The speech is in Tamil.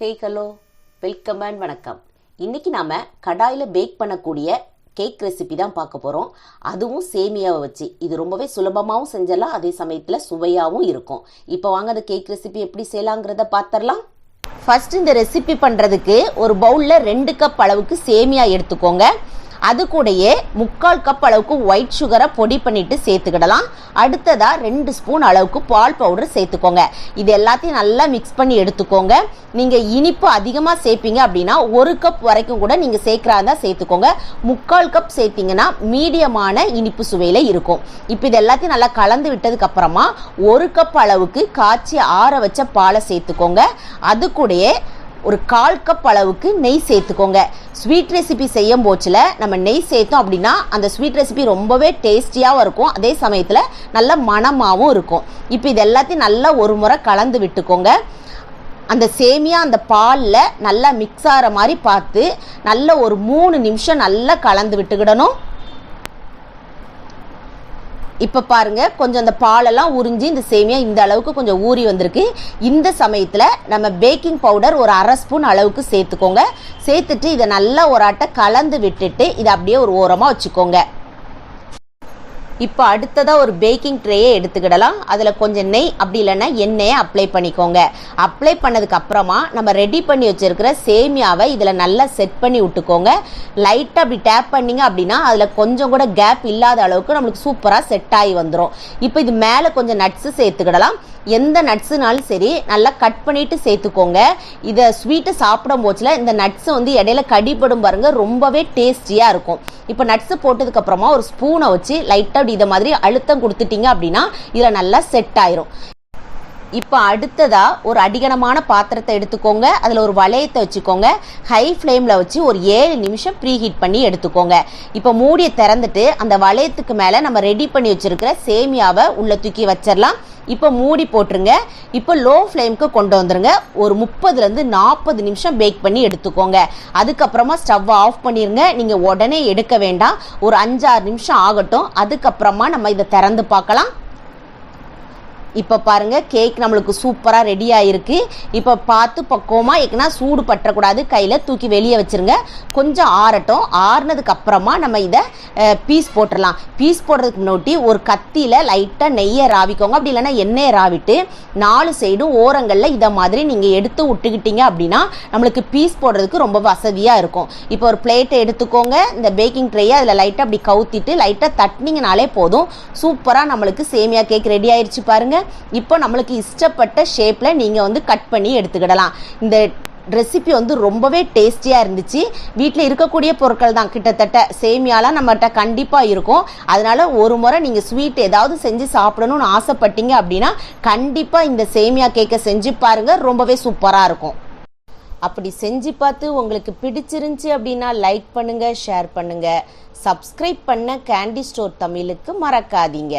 ஹே ஹலோ வெல்கம் அண்ட் வணக்கம். இன்றைக்கி நாம் கடாயில் பேக் பண்ணக்கூடிய கேக் ரெசிபி தான் பார்க்க போகிறோம் அதுவும் சேமியாவை வச்சு. இது ரொம்பவே சுலபமாகவும் செஞ்சிடலாம். அதே சமயத்தில் சுவையாகவும் இருக்கும். இப்போ வாங்க அந்த கேக் ரெசிபி எப்படி செய்யலாங்கிறத பார்த்துடலாம். ஃபர்ஸ்ட் இந்த ரெசிபி பண்ணுறதுக்கு ஒரு பவுலில் ரெண்டு கப் அளவுக்கு சேமியா எடுத்துக்கோங்க. அது கூடயே முக்கால் கப் அளவுக்கு ஒயிட் சுகரை பொடி பண்ணிட்டு சேர்த்துக்கிடலாம். அடுத்ததாக ரெண்டு ஸ்பூன் அளவுக்கு பால் பவுடர் சேர்த்துக்கோங்க. இது எல்லாத்தையும் நல்லா மிக்ஸ் பண்ணி எடுத்துக்கோங்க. நீங்கள் இனிப்பு அதிகமாக சேர்ப்பீங்க அப்படின்னா ஒரு கப் வரைக்கும் கூட நீங்கள் சேர்க்குறா இருந்தால் சேர்த்துக்கோங்க. முக்கால் கப் சேர்த்தீங்கன்னா மீடியமான இனிப்பு சுவையில் இருக்கும். இப்போ இது எல்லாத்தையும் நல்லா கலந்து விட்டதுக்கப்புறமா ஒரு கப் அளவுக்கு காய்ச்சி ஆற வச்ச பாலை சேர்த்துக்கோங்க. அது கூடயே ஒரு கால் கப் அளவுக்கு நெய் சேர்த்துக்கோங்க. ஸ்வீட் ரெசிபி செய்யும் போச்சில் நம்ம நெய் சேர்த்தோம் அப்படின்னா அந்த ஸ்வீட் ரெசிபி ரொம்பவே டேஸ்டியாகவும் இருக்கும். அதே சமயத்தில் நல்ல மணமாகவும் இருக்கும். இப்போ இது எல்லாத்தையும் நல்லா ஒரு முறை கலந்து விட்டுக்கோங்க. அந்த சேமியா அந்த பாலில் நல்லா மிக்ஸ் ஆகிற மாதிரி பார்த்து நல்ல ஒரு மூணு நிமிஷம் நல்லா கலந்து விட்டுக்கிடணும். இப்போ பாருங்க கொஞ்சம் அந்த பாலெல்லாம் உறிஞ்சி இந்த சேமியா இந்த அளவுக்கு கொஞ்சம் ஊறி வந்திருக்கு. இந்த சமயத்தில் நம்ம பேக்கிங் பவுடர் ஒரு அரை ஸ்பூன் அளவுக்கு சேர்த்துக்கோங்க. சேர்த்துட்டு இதை நல்லா ஒரு ஆட்டை கலந்து விட்டுட்டு இதை அப்படியே ஒரு ஓரமாக வச்சுக்கோங்க. இப்போ அடுத்ததாக ஒரு பேக்கிங் ட்ரேயை எடுத்துக்கிடலாம். அதில் கொஞ்சம் நெய் அப்படி இல்லைன்னா எண்ணெயை அப்ளை பண்ணிக்கோங்க. அப்ளை பண்ணதுக்கு அப்புறமா நம்ம ரெடி பண்ணி வச்சுருக்கிற சேமியாவை இதில் நல்லா செட் பண்ணி விட்டுக்கோங்க. லைட்டாக அப்படி டேப் பண்ணிங்க அப்படின்னா அதில் கொஞ்சம் கூட கேப் இல்லாத அளவுக்கு நம்மளுக்கு சூப்பராக செட் ஆகி வந்துடும் இப்போ இது மேலே கொஞ்சம் நட்ஸு சேர்த்துக்கிடலாம். எந்த நட்ஸுனாலும் சரி நல்லா கட் பண்ணிட்டு சேர்த்துக்கோங்க. இதை ஸ்வீட்டை சாப்பிடும் போச்சில் இந்த நட்ஸை வந்து இடையில கடிப்படும் பாருங்க ரொம்பவே டேஸ்டியாக இருக்கும். இப்போ நட்ஸு போட்டதுக்கப்புறமா ஒரு ஸ்பூனை வச்சு லைட்டாக அப்படி இதை மாதிரி அழுத்தம் கொடுத்துட்டீங்க அப்படின்னா இதில் நல்லா செட் ஆயிரும். இப்போ அடுத்ததாக ஒரு அடிகனமான பாத்திரத்தை எடுத்துக்கோங்க. அதில் ஒரு வளையத்தை வச்சுக்கோங்க. ஹை ஃப்ளேமில் வச்சு ஒரு ஏழு நிமிஷம் ப்ரீ ஹீட் பண்ணி எடுத்துக்கோங்க. இப்போ மூடியை திறந்துட்டு அந்த வளையத்துக்கு மேலே நம்ம ரெடி பண்ணி வச்சுருக்கிற சேமியாவை உள்ளே தூக்கி வச்சிடலாம் இப்போ மூடி போட்டுருங்க. இப்போ லோ ஃப்ளேமுக்கு கொண்டு வந்துருங்க. ஒரு முப்பதுலேருந்து நாற்பது நிமிஷம் பேக் பண்ணி எடுத்துக்கோங்க. அதுக்கப்புறமா ஸ்டவ்வை ஆஃப் பண்ணிடுங்க நீங்கள் உடனே எடுக்க வேண்டாம். ஒரு அஞ்சாறு நிமிஷம் ஆகட்டும். அதுக்கப்புறமா நம்ம இதை திறந்து பார்க்கலாம். இப்போ பாருங்க கேக் நம்மளுக்கு சூப்பராக ரெடி ஆயிருக்கு. இப்போ பார்த்து பக்குவமாக ஏன்னா சூடு பற்றக்கூடாது. கையில் தூக்கி வெளியே வச்சிருங்க. கொஞ்சம் ஆறட்டும். ஆறுனதுக்கு அப்புறமா நம்ம இதை பீஸ் போட்டுடலாம் பீஸ் போடுறதுக்கு முன்னாடி ஒரு கத்தியில் லைட்டாக நெய்யை ராவிக்கோங்க. அப்படி இல்லைன்னா எண்ணெயை ராவிட்டு நாலு சைடும் ஓரங்களில் இதை மாதிரி நீங்கள் எடுத்து விட்டுக்கிட்டீங்க அப்படின்னா நம்மளுக்கு பீஸ் போடுறதுக்கு ரொம்ப வசதியாக இருக்கும். இப்போ ஒரு பிளேட்டை எடுத்துக்கோங்க. இந்த பேக்கிங் ட்ரேயை அதில் லைட்டாக அப்படி கவுத்திட்டு லைட்டாக தட்டினீங்கனாலே போதும். சூப்பராக நம்மளுக்கு சேமியா கேக் ரெடி ஆயிடுச்சு பாருங்கள் இப்போ நம்மளுக்கு இஷ்டப்பட்ட ஷேப்பில் நீங்கள் வந்து கட் பண்ணி எடுத்துக்கிடலாம். இந்த ரெசிபி வந்து ரொம்பவே டேஸ்டியாக இருந்துச்சு. வீட்டில் இருக்கக்கூடிய பொருட்கள் தான். கிட்டத்தட்ட சேமியாலாம் நம்மகிட்ட கண்டிப்பாக இருக்கும். அதனால் ஒரு முறை நீங்கள் ஸ்வீட் ஏதாவது செஞ்சு சாப்பிடணும்னு ஆசைப்பட்டீங்க அப்படின்னா கண்டிப்பாக இந்த சேமியா கேக்கை செஞ்சு பாருங்கள் ரொம்பவே சூப்பராக இருக்கும். அப்படி செஞ்சு பார்த்து உங்களுக்கு பிடிச்சிருந்துச்சி அப்படின்னா லைக் பண்ணுங்கள் ஷேர் பண்ணுங்கள் சப்ஸ்கிரைப் பண்ண கேண்டி ஸ்டோர் தமிழுக்கு மறக்காதீங்க.